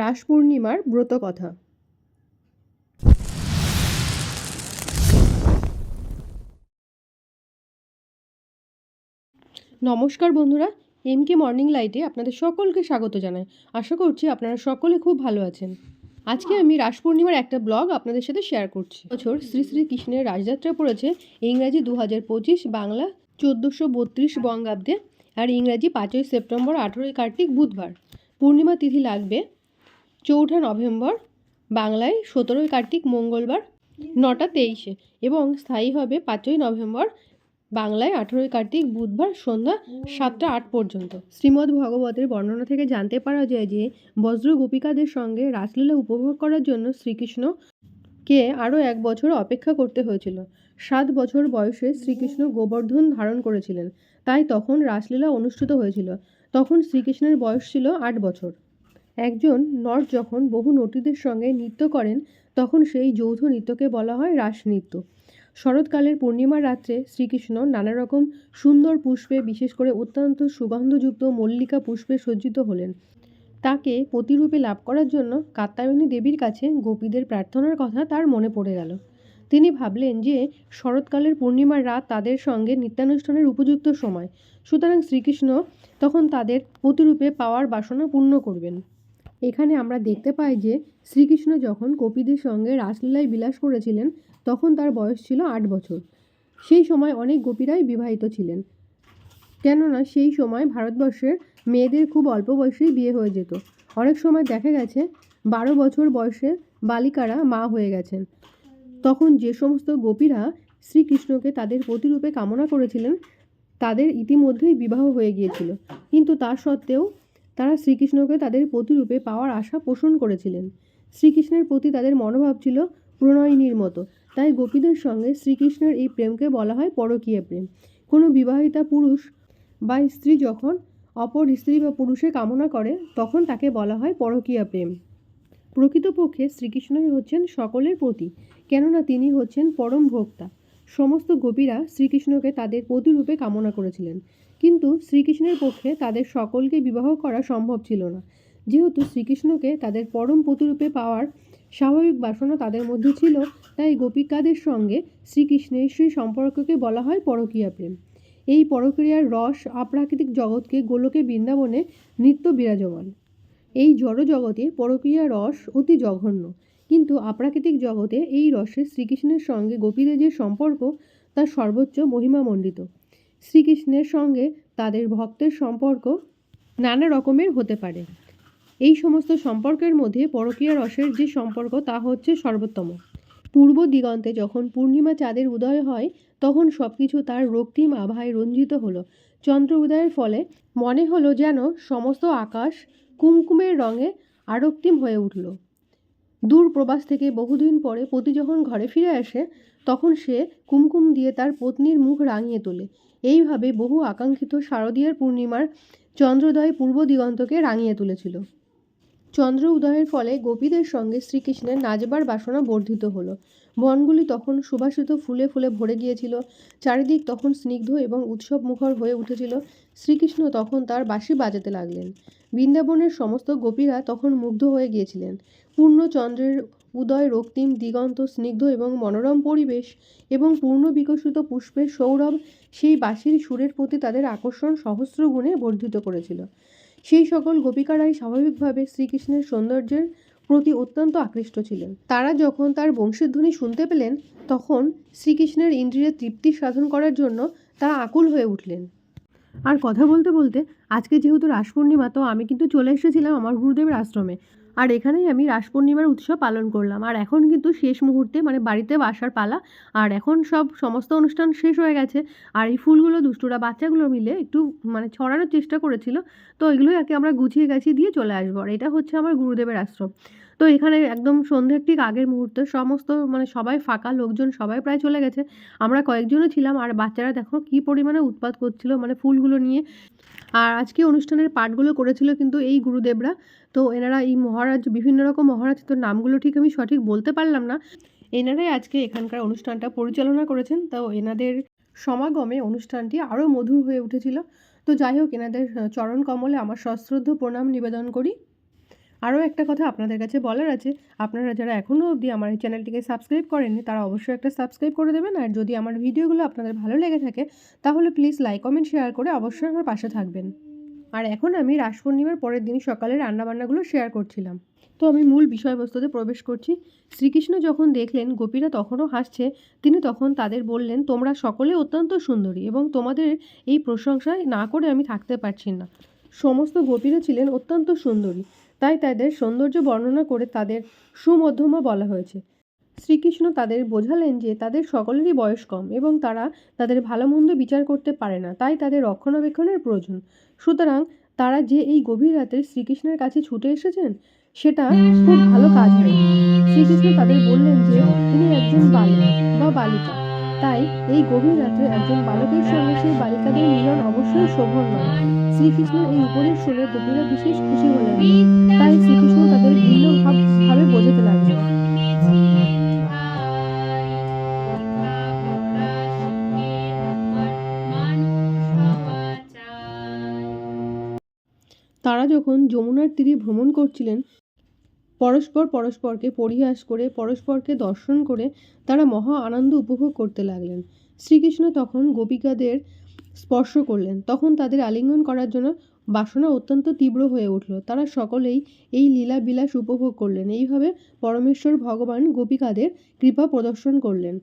রাস পূর্ণিমার ব্রত কথা। নমস্কার বন্ধুরা এম কে মর্নিং লাইটে আপনাদের সকলকে স্বাগত জানাই। আশা করছি আপনারা সকলে খুব ভালো আছেন। আজকে আমি রাস পূর্ণিমার একটা ব্লগ আপনাদের সাথে শেয়ার করছি। বছর শ্রী শ্রী কৃষ্ণের রাজযাত্রা পড়েছে ইংরাজি দু হাজার পঁচিশ বাংলা চোদ্দোশো বত্রিশ বঙ্গাব্দে, আর ইংরাজি পাঁচই সেপ্টেম্বর আঠেরোই কার্তিক বুধবার। পূর্ণিমা তিথি লাগবে চৌঠা নভেম্বর, বাংলায় সতেরোই কার্তিক মঙ্গলবার, নটা তেইশে এবং স্থায়ী হবে পাঁচই নভেম্বর, বাংলায় আঠেরোই কার্তিক বুধবার সন্ধ্যা সাতটা আট পর্যন্ত। শ্রীমদ্ ভগবতের বর্ণনা থেকে জানতে পারা যায় যে, বজ্র গোপিকাদের সঙ্গে রাসলীলা উপভোগ করার জন্য শ্রীকৃষ্ণকে আরও এক বছর অপেক্ষা করতে হয়েছিল। সাত বছর বয়সে শ্রীকৃষ্ণ গোবর্ধন ধারণ করেছিলেন। তাই তখন রাসলীলা অনুষ্ঠিত হয়েছিল। তখন শ্রীকৃষ্ণের বয়স ছিল আট বছর। একজন নর যখন বহু নটীদের সঙ্গে নৃত্য করেন, তখন সেই যৌথ নৃত্যকে বলা হয় রাস নৃত্য শরৎকালের পূর্ণিমার রাত্রে শ্রীকৃষ্ণ নানা রকম সুন্দর পুষ্পে, বিশেষ করে অত্যন্ত সুগন্ধযুক্ত মল্লিকা পুষ্পে সজ্জিত হলেন। তাকে প্রতিরূপে লাভ করার জন্য কাত্তায়নী দেবীর কাছে গোপীদের প্রার্থনার কথা তার মনে পড়ে গেল। তিনি ভাবলেন যে শরৎকালের পূর্ণিমার রাত তাদের সঙ্গে নিত্যানুষ্ঠানের উপযুক্ত সময়। সুতরাং শ্রীকৃষ্ণ তখন তাদের প্রতিরূপে পাওয়ার বাসনা পূর্ণ করবেন। এখানে আমরা দেখতে পাই যে শ্রীকৃষ্ণ যখন কপিদের সঙ্গে রাসলীলায় বিলাস করেছিলেন, তখন তার বয়স ছিল আট বছর। সেই সময় অনেক গোপীরাই বিবাহিত ছিলেন। কেননা সেই সময় ভারতবর্ষের মেয়েদের খুব অল্প বয়সেই বিয়ে হয়ে যেত। অনেক সময় দেখা গেছে, বারো বছর বয়সে বালিকারা মা হয়ে গেছেন। তখন যে সমস্ত গোপীরা শ্রীকৃষ্ণকে তাদের প্রতিরূপে কামনা করেছিলেন, তাদের ইতিমধ্যেই বিবাহ হয়ে গিয়েছিল। কিন্তু তা সত্ত্বেও তারা শ্রীকৃষ্ণকে তাদের প্রতিরূপে পাওয়ার আশা পোষণ করেছিলেন। শ্রীকৃষ্ণের প্রতি তাদের মনোভাব ছিল প্রণয়িনীর মতো। তাই গোপীদের সঙ্গে শ্রীকৃষ্ণের এই প্রেমকে বলা হয় পরকীয় প্রেম। কোনো বিবাহিতা পুরুষ বা স্ত্রী যখন অপর স্ত্রী বা পুরুষের কামনা করে, তখন তাকে বলা হয় পরকীয়া প্রেম। প্রকৃতপক্ষে শ্রীকৃষ্ণই হচ্ছেন সকলের প্রতি, কেননা তিনি হচ্ছেন পরম ভোক্তা। সমস্ত গোপীরা শ্রীকৃষ্ণকে তাদের প্রতিরূপে কামনা করেছিলেন। কিন্তু শ্রীকৃষ্ণের পক্ষে তাদের সকলকে বিবাহ করা সম্ভব ছিল না। যেহেতু শ্রীকৃষ্ণকে তাদের পরম প্রতিরূপে পাওয়ার স্বাভাবিক বাসনা তাদের মধ্যে ছিল, তাই গোপিকাদের সঙ্গে শ্রীকৃষ্ণের সেই সম্পর্ককে বলা হয় পরকীয়া প্রেম। এই পরক্রিয়ার রস আপ্রাকৃতিক জগৎকে গোলকে বৃন্দাবনে নিত্য বিরাজমান। এই জড় জগতে পরক্রিয়া রস অতি জঘন্য। কিন্তু আপ্রাকৃতিক জগতে এই রসে শ্রীকৃষ্ণের সঙ্গে গোপীদের যে সম্পর্ক, তা সর্বোচ্চ মহিমামণ্ডিত। শ্রীকৃষ্ণের সঙ্গে তাদের ভক্তের সম্পর্ক নানা রকমের হতে পারে। এই সমস্ত সম্পর্কের মধ্যে পরকীয়া রসের যে সম্পর্ক, তা হচ্ছে সর্বোত্তম। পূর্ব দিগন্তে যখন পূর্ণিমা চাঁদের উদয় হয়, তখন সব কিছু তার রক্তিম আভায় রঞ্জিত হলো। চন্দ্র উদয়ের ফলে মনে হলো যেন সমস্ত আকাশ কুমকুমের রঙে আরক্তিম হয়ে উঠল। দূর প্রবাস থেকে বহুদিন পরে পতি যখন ঘরে ফিরে আসে, তখন সে কুমকুম দিয়ে তার পত্নীর মুখ রাঙিয়ে তোলে। এইভাবে বহু আকাঙ্ক্ষিত শারদীয়ার পূর্ণিমার চন্দ্রোদয় পূর্ব দিগন্তকে রাঙিয়ে তুলেছিল। চন্দ্র উদয়ের ফলে গোপীদের সঙ্গে শ্রীকৃষ্ণের নাচবার বাসনা বর্ধিত হলো। বনগুলি তখন সুবাসিত ফুলে ফুলে ভরে গিয়েছিল। চারিদিক তখন স্নিগ্ধ এবং উৎসব মুখর হয়ে উঠেছিল। শ্রীকৃষ্ণ তখন তার বাঁশি বাজাতে লাগলেন। বৃন্দাবনের সমস্ত গোপীরা তখন মুগ্ধ হয়ে গিয়েছিলেন। পূর্ণ চন্দ্রের উদয় রক্তিম, দিগন্ত, স্নিগ্ধ এবং মনোরম পরিবেশ এবং পূর্ণ বিকশিত পুষ্পের সৌরভ সেই বাঁশির সুরের প্রতি তাদের আকর্ষণ সহস্র গুণে বর্ধিত করেছিল। সেই সকল গোপিকারাই স্বাভাবিকভাবে শ্রীকৃষ্ণের সৌন্দর্যের প্রতি অত্যন্ত আকৃষ্ট ছিলেন। তারা যখন তার বংশীধ্বনি শুনতে পেলেন, তখন শ্রীকৃষ্ণের ইন্দ্রিয়ের তৃপ্তি সাধন করার জন্য তারা আকুল হয়ে উঠলেন। আর কথা বলতে বলতে, আজকে যেহেতু রাস পূর্ণিমা তো আমি কিন্তু চলে এসেছিলাম আমার গুরুদেবের আশ্রমে। আর এখানেই আমি রাস পূর্ণিমার উৎসব পালন করলাম। আর এখন কিন্তু শেষ মুহূর্তে মানে বাড়িতে বাসার পালা। আর এখন সব সমস্ত অনুষ্ঠান শেষ হয়ে গেছে। আর এই ফুলগুলো, দুষ্টুরা বাচ্চাগুলো মিলে একটু মানে ছড়ানোর চেষ্টা করেছিল। তো এগুলোই কি আমরা গুছিয়ে গেছি দিয়ে চলে আসব। আর এটা হচ্ছে আমার গুরুদেবের আশ্রম। তো এখানে একদম সন্ধ্যের ঠিক আগের মুহূর্তে সমস্ত মানে সবাই ফাঁকা, লোকজন সবাই প্রায় চলে গেছে। আমরা কয়েকজনও ছিলাম আর বাচ্চারা দেখো কী পরিমাণে উৎপাত করছিল মানে ফুলগুলো নিয়ে। আর আজকে অনুষ্ঠানের পাঠগুলো করেছিল কিন্তু এই গুরুদেবরা। তো এনারা এই মহারাজ, বিভিন্ন রকম মহারাজ তো নামগুলো ঠিক আমি সঠিক বলতে পারলাম না। এনারাই আজকে এখানকার অনুষ্ঠানটা পরিচালনা করেছেন। তো এনাদের সমাগমে অনুষ্ঠানটি আরও মধুর হয়ে উঠেছিল। তো যাই হোক, এনাদের চরণ কমলে আমার সশ্রদ্ধ প্রণাম নিবেদন করি। আরও একটা কথা আপনাদের কাছে বলার আছে, আপনারা যারা এখনও অবধি আমার এই চ্যানেলটিকে সাবস্ক্রাইব করেননি, তারা অবশ্যই একটা সাবস্ক্রাইব করে দেবেন। আর যদি আমার ভিডিওগুলো আপনাদের ভালো লেগে থাকে, তাহলে প্লিজ লাইক, কমেন্ট, শেয়ার করে অবশ্যই আমার পাশে থাকবেন। আর এখন আমি রাস পূর্ণিমার পরের দিন সকালে রান্নাবান্নাগুলো শেয়ার করছিলাম। তো আমি মূল বিষয়বস্তুতে প্রবেশ করছি। শ্রীকৃষ্ণ যখন দেখলেন, গোপীরা তখনও হাসছে, তিনি তখন তাদের বললেন, তোমরা সকলে অত্যন্ত সুন্দরী এবং তোমাদের এই প্রশংসায় না করে আমি থাকতে পারছি না। সমস্ত গোপীরা ছিলেন অত্যন্ত সুন্দরী। তাই তাদের সৌন্দর্য বর্ণনা করে তাদের সুমধ্যমা বলা হয়েছে। শ্রীকৃষ্ণ তাদের বোঝালেন যে তাদের সকলেরই বয়স কম এবং তারা তাদের ভালো মন্দ বিচার করতে পারে না, তাই তাদের রক্ষণাবেক্ষণের প্রয়োজন। সুতরাং তারা যে এই গভীর রাতে শ্রীকৃষ্ণের কাছে ছুটে এসেছেন, সেটা খুব ভালো কাজ হয়নি। শ্রীকৃষ্ণ তাদের বললেন যে তিনি একজন বালক বা বালিকা। তাই এই গভীর রাত্রে একজন বালকের সঙ্গে সেই বালিকাদের মিলন অবশ্যই শোভন নয়। শ্রীকৃষ্ণের এই উপদেশ শুনে গোপীরা বিশেষ খুশি হলেন। তাই শ্রীকৃষ্ণ তাদের ভিন্ন ভাবে বোঝাতে লাগলেন। তারা যখন যমুনার তীরে ভ্রমণ করছিলেন পরস্পর পরস্পরকে পরিহাস করে, পরস্পরকে দর্শন করে তারা মহা আনন্দ উপভোগ করতে লাগলেন। শ্রীকৃষ্ণ তখন গোপিকাদের স্পর্শ করলেন। তখন তাদের আলিঙ্গন করার জন্য বাসনা অত্যন্ত তীব্র হয়ে উঠল। তারা সকলেই এই লীলা বিলাস উপভোগ করলেন। এইভাবে পরমেশ্বর ভগবান গোপিকাদের কৃপা প্রদর্শন করলেন।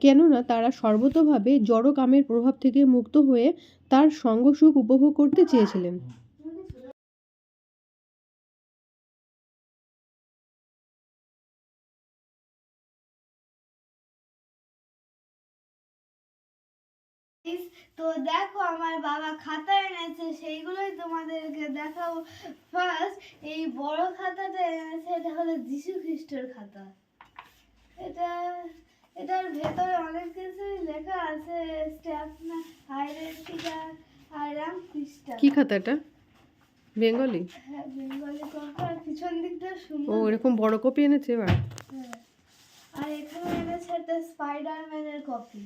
কেননা তারা সর্বতোভাবে জড় কামের প্রভাব থেকে মুক্ত হয়ে তার সঙ্গ সুখ উপভোগ করতে চেয়েছিলেন। তো দেখো আমার বাবা খাতা এনেছে সেইগুলোই তোমাদেরকে দেখাবো। ফার্স্ট এই বড় খাতাটা এনেছে এটা হলো যিশু খ্রিস্টের খাতা। এটা এটার ভেতরে অনেক কিছুই লেখা আছে স্ট্যাপনা আইডেন্টিটা আর রাম খ্রিস্টান কি খাতাটা বেঙ্গলি? হ্যাঁ বেঙ্গলি কপি পিছন দিকটা সুন্দর। ও এরকম বড় কপি এনেছে এবার? হ্যাঁ। আর এখানে এনেছে একটা স্পাইডারম্যানের কপি।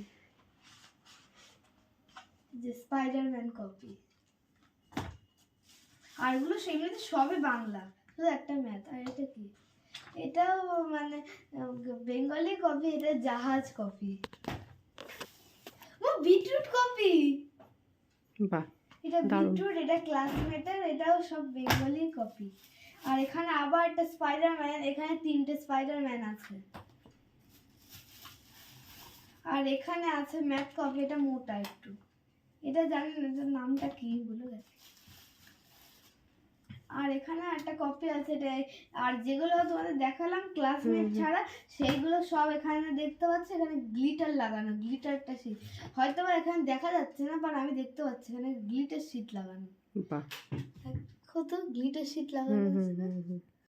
যে স্পাইডারম্যান কপি আর এগুলো সেগুলোতে সবই বাংলা। শুধু একটা ম্যাথ আর এটা কি? এটাও মানে বেঙ্গলি কপি এটা জাহাজ কপি ও বিটরুট কপি বাহ এটা বিটরুট এটা ক্লাসমেটের এটাও সব বেঙ্গলি কপি আর এখানে আবার একটা স্পাইডারম্যান এখানে তিনটে স্পাইডারম্যান আছে। আর এখানে আছে ম্যাথ কপি এটা মোটা একটু। এটা জানি না এটার নামটা কি ভুলে গেছি। আর এখানে একটা কপি আছে এটা আর যেগুলো তোমাদের দেখালাম ক্লাসমেট। ছাড়া সেইগুলো সব এখানে দেখতে পাচ্ছি এখানে গ্লিটার লাগানো গ্লিটারটা শীট হয়তো বা এখানে দেখা যাচ্ছে না বাট আমি দেখতে পাচ্ছি এখানে গ্লিটার শীট লাগানো। কত গ্লিটার শীট লাগানো